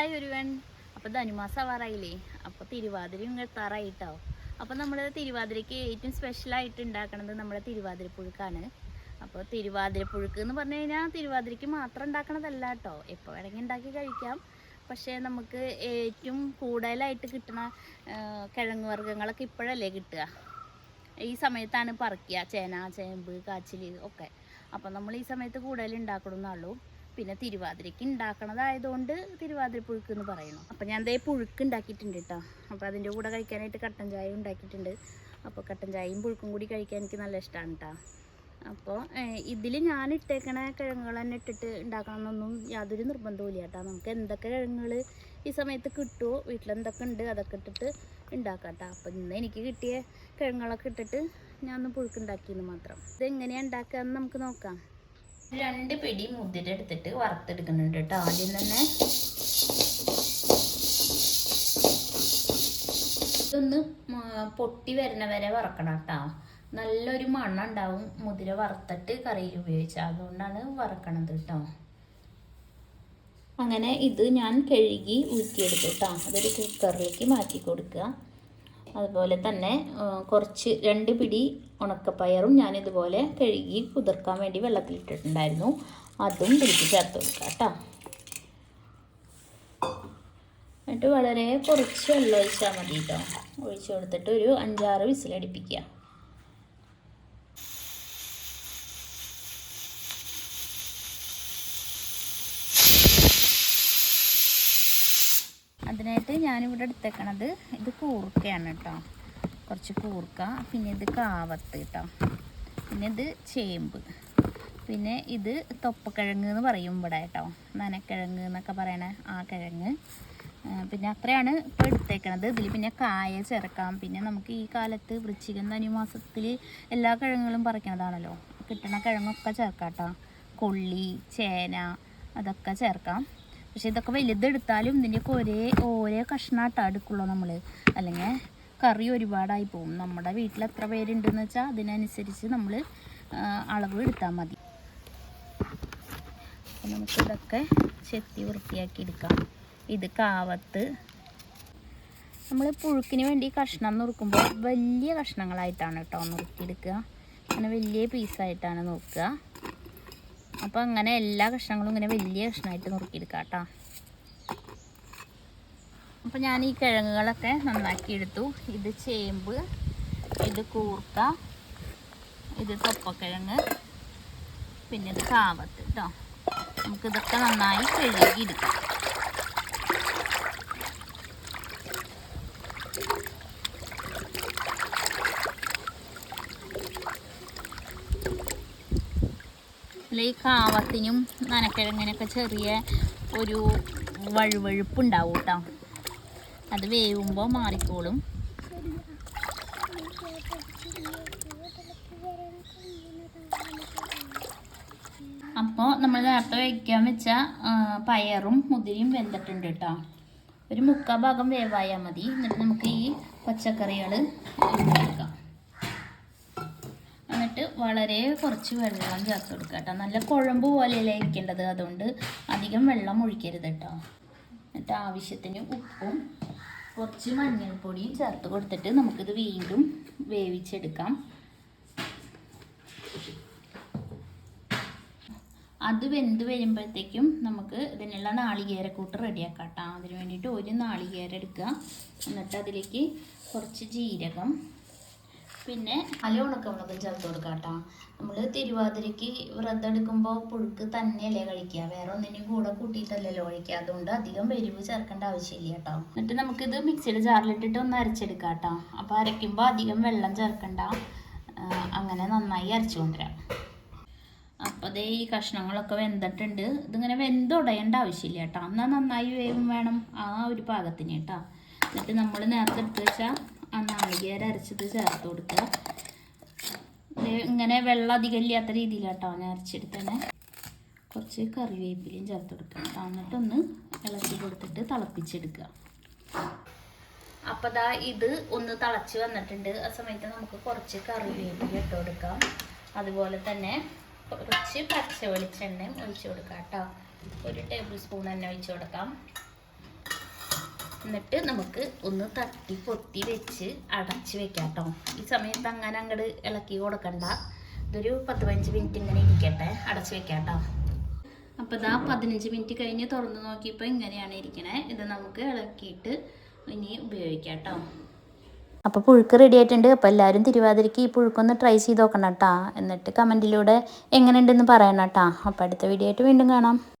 Hi ഒരുവൻ. അപ്പോൾ ധനുമാസം ആവാറായില്ലേ അപ്പോൾ തിരുവാതിരയും എത്താറായിട്ടോ അപ്പോൾ നമ്മൾ തിരുവാതിരയ്ക്ക് ഏറ്റവും സ്പെഷ്യലായിട്ട് ഉണ്ടാക്കണത് നമ്മുടെ തിരുവാതിരപ്പുഴുക്കാണ്. അപ്പോൾ തിരുവാതിരപ്പുഴുക്ക് എന്ന് പറഞ്ഞു കഴിഞ്ഞാൽ തിരുവാതിരയ്ക്ക് മാത്രം ഉണ്ടാക്കണതല്ല കേട്ടോ. എപ്പോൾ വേണമെങ്കിൽ ഉണ്ടാക്കി കഴിക്കാം. പക്ഷേ നമുക്ക് ഏറ്റവും കൂടുതലായിട്ട് കിട്ടുന്ന കിഴങ്ങ് വർഗങ്ങളൊക്കെ ഇപ്പോഴല്ലേ കിട്ടുക. ഈ സമയത്താണ് പറിക്കുക. ചേന ചേമ്പ് കാച്ചിൽ ഒക്കെ. അപ്പോൾ നമ്മൾ ഈ സമയത്ത് കൂടുതൽ ഉണ്ടാക്കണമെന്നുള്ളൂ പിന്നെ തിരുവാതിരയ്ക്ക് ഉണ്ടാക്കണതായതുകൊണ്ട് തിരുവാതിര പുഴുക്ക് എന്ന് പറയണം അപ്പം ഞാൻ ദേ പുഴുക്ക് ഉണ്ടാക്കിയിട്ടുണ്ട് കേട്ടോ അപ്പോൾ അതിന്റെ കൂടെ കഴിക്കാനായിട്ട് കട്ടൻ ചായ ഉണ്ടാക്കിയിട്ടുണ്ട് അപ്പോൾ കട്ടൻ ചായയും പുഴുക്കും കൂടി കഴിക്കാൻ എനിക്ക് നല്ല ഇഷ്ടമാണ് കേട്ടോ അപ്പോൾ ഇതിൽ ഞാൻ ഇട്ടേക്കണ കിഴങ്ങുകൾ തന്നെ ഇട്ടിട്ട് ഉണ്ടാക്കണമെന്നൊന്നും യാതൊരു നിർബന്ധവും ഇല്ല കേട്ടോ നമുക്ക് എന്തൊക്കെ കിഴങ്ങുകൾ ഈ സമയത്ത് കിട്ടുമോ വീട്ടിലെന്തൊക്കെ ഉണ്ട് അതൊക്കെ ഇട്ടിട്ട് ഉണ്ടാക്കാം കേട്ടോ അപ്പം ഇന്ന് എനിക്ക് കിട്ടിയ കിഴങ്ങുകളൊക്കെ ഇട്ടിട്ട് ഞാൻ ഒന്ന് പുഴുക്കുണ്ടാക്കിയെന്ന് മാത്രം. ഇതെങ്ങനെയാണ് ഉണ്ടാക്കുക എന്ന് നമുക്ക് നോക്കാം. രണ്ട് പിടി മുതിര എടുത്തിട്ട് വറുത്തെടുക്കുന്നുണ്ട് കേട്ടോ. ആദ്യം തന്നെ ഇതൊന്ന് പൊട്ടി വരുന്ന വരെ വറക്കണം കേട്ടോ. നല്ലൊരു മണം ഉണ്ടാവും മുതിര വറുത്തിട്ട് കറി ഉപയോഗിച്ചാൽ അതുകൊണ്ടാണ് വറക്കണത് കേട്ടോ. അങ്ങനെ ഇത് ഞാൻ കഴുകി ഊറ്റിയെടുത്തു കേട്ടോ. അതൊരു കുക്കറിലേക്ക് മാറ്റി കൊടുക്കുക. അതുപോലെ തന്നെ കുറച്ച് രണ്ട് പിടി ഉണക്കപ്പയറും ഞാൻ ഇതുപോലെ കഴുകി കുതിർക്കാൻ വേണ്ടി വെള്ളത്തിലിട്ടിട്ടുണ്ടായിരുന്നു. അതും പിടിച്ച് ചേർത്ത് കൊടുക്കുക കേട്ടോ. എന്നിട്ട് വളരെ കുറച്ച് വെള്ളം ഒഴിച്ചാൽ മതി കേട്ടോ ഒഴിച്ചു കൊടുത്തിട്ട് ഒരു അഞ്ചാറ് വിസിലടിപ്പിക്കുക. ഞാനിവിടെ എടുത്തേക്കണത് ഇത് കൂർക്കയാണ് കേട്ടോ. കുറച്ച് കൂർക്ക പിന്നെ ഇത് കാവത്ത് കേട്ടോ. പിന്നെ ഇത് ചേമ്പ്. പിന്നെ ഇത് തൊപ്പക്കിഴങ്ങ് എന്ന് പറയും ഇവിടെ കേട്ടോ. നനക്കിഴങ്ങ് എന്നൊക്കെ പറയണ ആ കിഴങ്ങ്. പിന്നെ അത്രയാണ് ഇപ്പോൾ എടുത്തേക്കണത്. ഇതിൽ പിന്നെ കായ ചേർക്കാം. പിന്നെ നമുക്ക് ഈ കാലത്ത് വൃശ്ചികം ധനുമാസത്തിൽ എല്ലാ കിഴങ്ങുകളും പറിക്കണതാണല്ലോ. കിട്ടണ കിഴങ്ങൊക്കെ ചേർക്കാം കേട്ടോ. കൊള്ളി ചേന അതൊക്കെ ചേർക്കാം. പക്ഷെ ഇതൊക്കെ വലുതെടുത്താലും ഇതിന്റെയൊക്കെ ഒരേ ഓരോ കഷ്ണാട്ടാ എടുക്കുള്ളൂ നമ്മൾ അല്ലെങ്കിൽ കറി ഒരുപാടായി പോകും നമ്മുടെ വീട്ടിൽ എത്ര പേരുണ്ടെന്ന് വെച്ചാൽ അതിനനുസരിച്ച് നമ്മൾ അളവ് എടുത്താൽ മതി. നമുക്കിതൊക്കെ ചെത്തി വൃത്തിയാക്കി എടുക്കാം ഇത് കാവത്ത്. നമ്മൾ പുഴുക്കിന് വേണ്ടി കഷ്ണം നുറുക്കുമ്പോൾ വലിയ കഷ്ണങ്ങളായിട്ടാണ് കേട്ടോ നുറുക്കിയെടുക്കുക. അങ്ങനെ വലിയ പീസായിട്ടാണ് നുറുക്കുക അപ്പോൾ അങ്ങനെ എല്ലാ കഷ്ണങ്ങളും ഇങ്ങനെ വലിയ കഷ്ണമായിട്ട് നുറുക്കിയെടുക്കാം കേട്ടോ അപ്പോൾ ഞാൻ ഈ കിഴങ്ങുകളൊക്കെ നന്നാക്കി എടുത്തു. ഇത് ചേമ്പ് ഇത് കൂർക്ക ഇത് തൊപ്പക്കിഴങ്ങ് പിന്നെ ഇത് കാവത്ത് കേട്ടോ നമുക്കിതൊക്കെ നന്നായി കഴുകിയെടുക്കാം. അല്ല ഈ കാവത്തിനും നനക്കിഴങ്ങിനൊക്കെ ചെറിയ ഒരു വഴുവഴുപ്പ് ഉണ്ടാവും കേട്ടോ അത് വേവുമ്പോൾ മാറിക്കോളും. അപ്പോൾ നമ്മൾ നേരത്തെ വയ്ക്കാൻ വെച്ച പയറും മുതിരിയും വെന്തിട്ടുണ്ട് കേട്ടോ ഒരു മുക്കാൽ ഭാഗം വേവായാൽ മതി. എന്നിട്ട് നമുക്ക് ഈ പച്ചക്കറികൾ എന്നിട്ട് വളരെ കുറച്ച് വെള്ളം ചേർത്ത് കൊടുക്കുക കേട്ടോ. നല്ല കുഴമ്പ് പോലെയല്ലേ ഇരിക്കേണ്ടത്. അതുകൊണ്ട് അധികം വെള്ളം ഒഴിക്കരുത് കേട്ടോ. എന്നിട്ട് ആവശ്യത്തിന് ഉപ്പും കുറച്ച് മഞ്ഞൾപ്പൊടിയും ചേർത്ത് കൊടുത്തിട്ട് നമുക്കിത് വീണ്ടും വേവിച്ചെടുക്കാം. അത് വെന്ത് വരുമ്പോഴത്തേക്കും നമുക്ക് ഇതിനുള്ള നാളികേരക്കൂട്ട് റെഡിയാക്കാം കേട്ടോ. അതിന് വേണ്ടിയിട്ട് ഒരു നാളികേരം എടുക്കുക. എന്നിട്ട് അതിലേക്ക് കുറച്ച് ജീരകം പിന്നെ അല ഉണക്കമുളകും ചേർത്ത് കൊടുക്കാം കേട്ടോ നമ്മൾ തിരുവാതിരയ്ക്ക് വ്രതം എടുക്കുമ്പോൾ പുഴുക്ക് തന്നെയല്ലേ കഴിക്കുക. വേറെ ഒന്നിനും കൂടെ കൂട്ടിയിട്ടല്ലല്ലോ കഴിക്കുക. അതുകൊണ്ട് അധികം എരിവ് ചേർക്കേണ്ട ആവശ്യമില്ല കേട്ടോ. എന്നിട്ട് നമുക്കിത് മിക്സിയുടെ ജാറിലിട്ടിട്ട് ഒന്ന് അരച്ചെടുക്കാം കേട്ടോ അപ്പോൾ അരയ്ക്കുമ്പോൾ അധികം വെള്ളം ചേർക്കണ്ട. അങ്ങനെ നന്നായി അരച്ചു കൊണ്ടുവരാം അപ്പോൾ അതേ ഈ കഷ്ണങ്ങളൊക്കെ വെന്തിട്ടുണ്ട്. ഇതിങ്ങനെ വെന്തുടയേണ്ട ആവശ്യമില്ല കേട്ടോ. എന്നാൽ നന്നായി വേവും വേണം ആ ഒരു പാകത്തിന് കേട്ടോ. എന്നിട്ട് നമ്മൾ നേരത്തെ എടുത്ത് വെച്ചാൽ ആ നാളികേരം അരച്ചത് ചേർത്ത് കൊടുക്കുക. ഇങ്ങനെ വെള്ളം അധികം ഇല്ലാത്ത രീതിയിൽ കേട്ടോ ഞാൻ അരച്ചെടുത്തന്നെ. കുറച്ച് കറിവേപ്പിലയും ചേർത്ത് കൊടുക്കുക. എന്നിട്ടൊന്ന് ഇളക്കി കൊടുത്തിട്ട് തിളപ്പിച്ചെടുക്കുക. അപ്പോൾ ദാ ഇത് ഒന്ന് തിളച്ച് വന്നിട്ടുണ്ട്. ആ സമയത്ത് നമുക്ക് കുറച്ച് കറിവേപ്പില ഇട്ട് കൊടുക്കാം. അതുപോലെ തന്നെ കുറച്ച് പച്ച വെളിച്ചെണ്ണയും ഒഴിച്ചു കൊടുക്കാം കേട്ടോ ഒരു ടേബിൾ സ്പൂൺ തന്നെ ഒഴിച്ചു കൊടുക്കാം. എന്നിട്ട് നമുക്ക് ഒന്ന് തട്ടി പൊത്തി വെച്ച് അടച്ച് വെക്കാം കേട്ടോ ഈ സമയത്ത് അങ്ങനെ അങ്ങോട്ട് ഇളക്കി കൊടുക്കണ്ട. ഇതൊരു പത്ത് പതിനഞ്ച് മിനിറ്റ് ഇങ്ങനെ ഇരിക്കട്ടെ. അടച്ച് വെക്കാം കേട്ടോ അപ്പോൾ ഇതാ പതിനഞ്ച് മിനിറ്റ് കഴിഞ്ഞ് തുറന്ന് നോക്കിയപ്പോൾ ഇങ്ങനെയാണ് ഇരിക്കണേ. ഇത് നമുക്ക് ഇളക്കിയിട്ട് ഇനി ഉപയോഗിക്കാം കേട്ടോ അപ്പോൾ പുഴുക്ക് റെഡി ആയിട്ടുണ്ട്. അപ്പോൾ എല്ലാവരും തിരുവാതിരയ്ക്ക് ഈ പുഴുക്കൊന്ന് ട്രൈ ചെയ്ത് നോക്കണം കേട്ടോ എന്നിട്ട് കമന്റിലൂടെ എങ്ങനെയുണ്ടെന്ന് പറയണം കേട്ടോ അപ്പോൾ അടുത്ത വീഡിയോ ആയിട്ട് വീണ്ടും കാണാം.